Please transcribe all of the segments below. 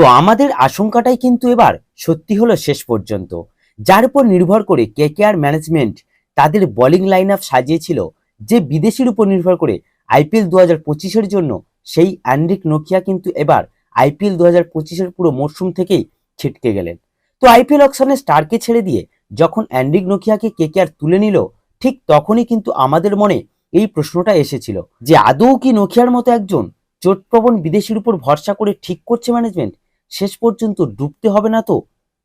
তো আমাদের আশঙ্কাটাই কিন্তু এবার সত্যি হলো শেষ পর্যন্ত। যার উপর নির্ভর করে কে কেকেআর ম্যানেজমেন্ট তাদের বোলিং লাইন আপ সাজিয়েছিল, যে বিদেশির উপর নির্ভর করে আইপিএল দু হাজার পঁচিশের জন্য সেই অ্যান্ড্রিক নোকিয়া কিন্তু এবার আইপিএল দু হাজার পঁচিশের পুরো মরশুম থেকেই ছিটকে গেলেন। তো আইপিএল অকশনে স্টারকে ছেড়ে দিয়ে যখন অ্যান্ড্রিক নোকিয়াকে কেকেআর তুলে নিল, ঠিক তখনই কিন্তু আমাদের মনে এই প্রশ্নটা এসেছিল যে, আদৌ কি নোকিয়ার মতো একজন চোটপ্রবণ বিদেশির উপর ভরসা করে ঠিক করছে ম্যানেজমেন্ট? শেষ পর্যন্ত ডুবতে হবে না তো?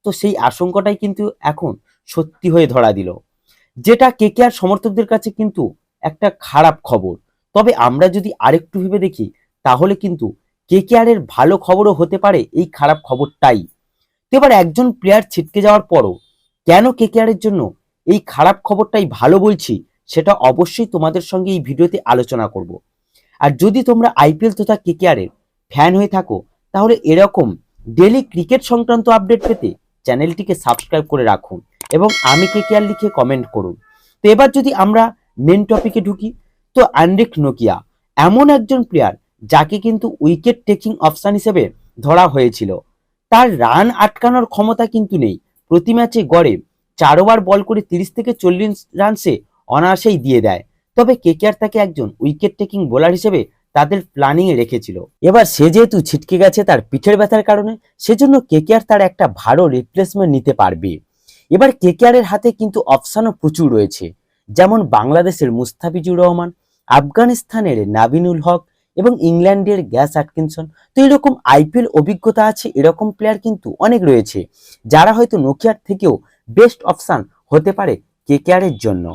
তো সেই আশঙ্কাটাই কিন্তু এখন সত্যি হয়ে ধরা দিল। যেটা কেকেআর সমর্থকদের কাছে কিন্তু একটা খারাপ খবর। তবে আমরা যদি আরেকটু ভেবে দেখি, তাহলে কিন্তু কেকেআর এর ভালো খবরও হতে পারে এই খারাপ খবরটাই। তো এবার একজন প্লেয়ার ছিটকে যাওয়ার পরও কেন কেকেআর এর জন্য এই খারাপ খবরটাই ভালো বলছি, সেটা অবশ্যই তোমাদের সঙ্গে এই ভিডিওতে আলোচনা করব। আর যদি তোমরা আইপিএল তথা কেকেআর এর ফ্যান হয়ে থাকো, তাহলে এরকম ডেলি ক্রিকেট সংক্রান্ত আপডেট পেতে চ্যানেলটিকে সাবস্ক্রাইব করে রাখুন এবং আমি কেকেআর লিখে কমেন্ট করুন। তো এবার যদি আমরা মেন টপিকে ঢুকি, তো আন্ড্রিক নোকিয়া এমন একজন প্লেয়ার যাকে কিন্তু উইকেট টেকিং অপশন হিসেবে ধরা হয়েছিল। তার রান আটকানোর ক্ষমতা কিন্তু নেই। প্রতি ম্যাচে গড়ে চার ওভার বল করে তিরিশ থেকে চল্লিশ রানসে অনায়াসেই দিয়ে দেয়। তবে কেকেআর তাকে একজন উইকেট টেকিং বোলার হিসেবে তাদের প্ল্যানিং এ রেখেছিল। এবার সে যেহেতু ছিটকে গেছে তার পিঠের ব্যথার কারণে, সেজন্য কেকেআর তার একটা ভালো রিপ্লেসমেন্ট নিতে পারবে। এবার কেকেআর এর হাতে কিন্তু অপশনও প্রচুর রয়েছে। যেমন বাংলাদেশের মুস্তাফিজুর রহমান, আফগানিস্তানের নাবিনুল হক এবং ইংল্যান্ডের গ্যাস আটকিনসন। তো এরকম আইপিএল অভিজ্ঞতা আছে, এরকম প্লেয়ার কিন্তু অনেক রয়েছে, যারা হয়তো নোকিয়ার থেকেও বেস্ট অপশন হতে পারে কেকেআর এর জন্য।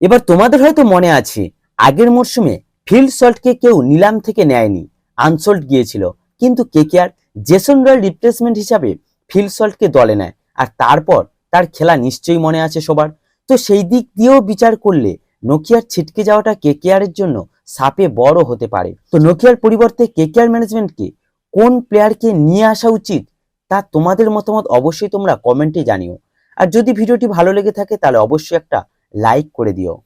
এবার তোমাদের হয়তো মনে আছে, আগের মরশুমে ফিল্ড সল্টকে কেউ নিলাম থেকে নেয়নি, আনসল্ট গিয়েছিল। কিন্তু কেকেআর জেসন রয়েল রিপ্লেসমেন্ট হিসাবে ফিল্ড সল্টকে দলে নেয়, আর তারপর তার খেলা নিশ্চয়ই মনে আছে সবার। তো সেই দিক দিয়েও বিচার করলে নোকিয়ার ছিটকে যাওয়াটা কেকেআর এর জন্য সাপে বড় হতে পারে। তো নোকিয়ার পরিবর্তে কেকেআর ম্যানেজমেন্টকে কোন প্লেয়ারকে নিয়ে আসা উচিত, তা তোমাদের মতামত অবশ্যই তোমরা কমেন্টে জানিও। আর যদি ভিডিওটি ভালো লেগে থাকে, তাহলে অবশ্যই একটা লাইক করে দিও।